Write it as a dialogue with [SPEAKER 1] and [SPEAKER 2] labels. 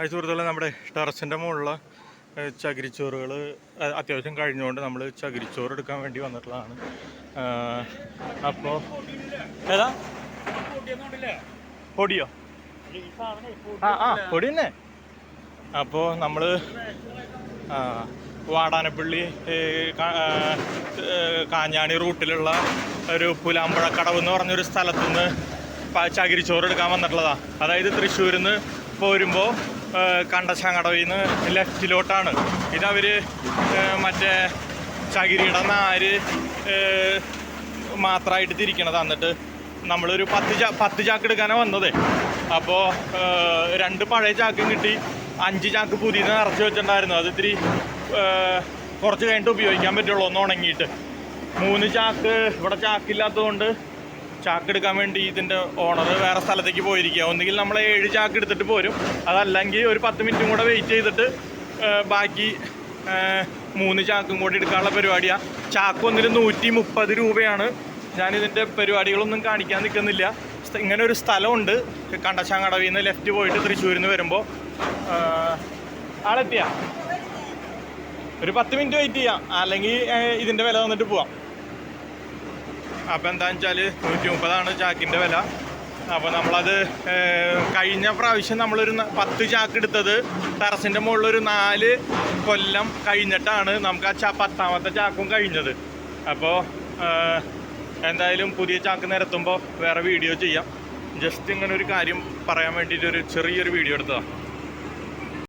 [SPEAKER 1] Hi സുഹൃത്തുക്കളെ നമ്മുടെ ടെറസിന്റെ മുകളിലുള്ള ചകിരിച്ചോറുകൾ അത്യാവശ്യം കഴിഞ്ഞുകൊണ്ട് നമ്മൾ ചകിരിച്ചോറ് എടുക്കാൻ വേണ്ടി വന്നിട്ടുള്ളതാണ്. അപ്പോൾ ഏതാ? പൊടിയോ? ആ ആ പൊടി തന്നെ. അപ്പോൾ നമ്മൾ വാടാനപ്പള്ളി കാഞ്ഞാണി റൂട്ടിലുള്ള ഒരു പുലാമ്പഴക്കടവ് എന്ന് പറഞ്ഞൊരു സ്ഥലത്തുനിന്ന് ചകിരിച്ചോറ് എടുക്കാൻ വന്നിട്ടുള്ളതാണ് അതായത് തൃശ്ശൂരിൽ നിന്ന് പോരുമ്പോൾ കണ്ടശാങ്കടവിൽ നിന്ന് ലെഫ്റ്റിലോട്ടാണ്. ഇതവർ മറ്റേ ചകിരിയുടെ നാര് മാത്രമായിട്ട് തിരിക്കണത്. എന്നിട്ട് നമ്മളൊരു പത്ത് ചാ പത്ത് ചാക്ക് എടുക്കാനാണ് വന്നത്. അപ്പോൾ രണ്ട് പഴയ ചാക്കും കിട്ടി. അഞ്ച് ചാക്ക് പുതിയത് നിറച്ച് വെച്ചിട്ടുണ്ടായിരുന്നു. അത് ഇത്തിരി കുറച്ച് കഴിഞ്ഞിട്ട് ഉപയോഗിക്കാൻ പറ്റുള്ളൂ ഒന്ന് ഉണങ്ങിയിട്ട്. മൂന്ന് ചാക്ക് ഇവിടെ ചാക്കില്ലാത്തതുകൊണ്ട് ചാക്ക് എടുക്കാൻ വേണ്ടി ഇതിന്റെ ഓണർ വേറെ സ്ഥലത്തേക്ക് പോയിരിക്കുക ഒന്നുകിൽ നമ്മൾ ഏഴ് ചാക്ക് എടുത്തിട്ട് പോരും. അതല്ലെങ്കിൽ ഒരു പത്ത് മിനിറ്റും കൂടെ വെയിറ്റ് ചെയ്തിട്ട് ബാക്കി മൂന്ന് ചാക്കും കൂടി എടുക്കാനുള്ള പരിപാടിയാണ് ചാക്ക് ഒന്നിന് നൂറ്റി മുപ്പത് രൂപയാണ്. ഞാനിതിന്റെ പരിപാടികളൊന്നും കാണിക്കാൻ നിൽക്കുന്നില്ല. ഇങ്ങനെ ഒരു സ്ഥലമുണ്ട്. കണ്ടശാങ്കടവിൽ നിന്ന് ലെഫ്റ്റ് പോയിട്ട് തൃശ്ശൂരിൽ നിന്ന് വരുമ്പോൾ ആളെത്തിയ. ഒരു പത്ത് മിനിറ്റ് വെയിറ്റ് ചെയ്യാം. അല്ലെങ്കിൽ ഇതിന്റെ വില തന്നിട്ട് പോവാം. അപ്പോൾ എന്താണെന്ന് വെച്ചാൽ നൂറ്റി മുപ്പതാണ് ചാക്കിന്റെ വില. അപ്പോൾ നമ്മളത് കഴിഞ്ഞ പ്രാവശ്യം നമ്മളൊരു പത്ത് ചാക്ക് എടുത്തത് ടെറസിന്റെ മുകളിലൊരു നാല് കൊല്ലം കഴിഞ്ഞിട്ടാണ് നമുക്ക് ആ ചാ പത്താമത്തെ ചാക്കും കഴിഞ്ഞത്. അപ്പോൾ എന്തായാലും പുതിയ ചാക്ക് നിരത്തുമ്പോൾ വേറെ വീഡിയോ ചെയ്യാം. ജസ്റ്റ് ഇങ്ങനെ ഒരു കാര്യം പറയാൻ വേണ്ടിയിട്ട് ഒരു ചെറിയൊരു വീഡിയോ എടുത്തതാണ്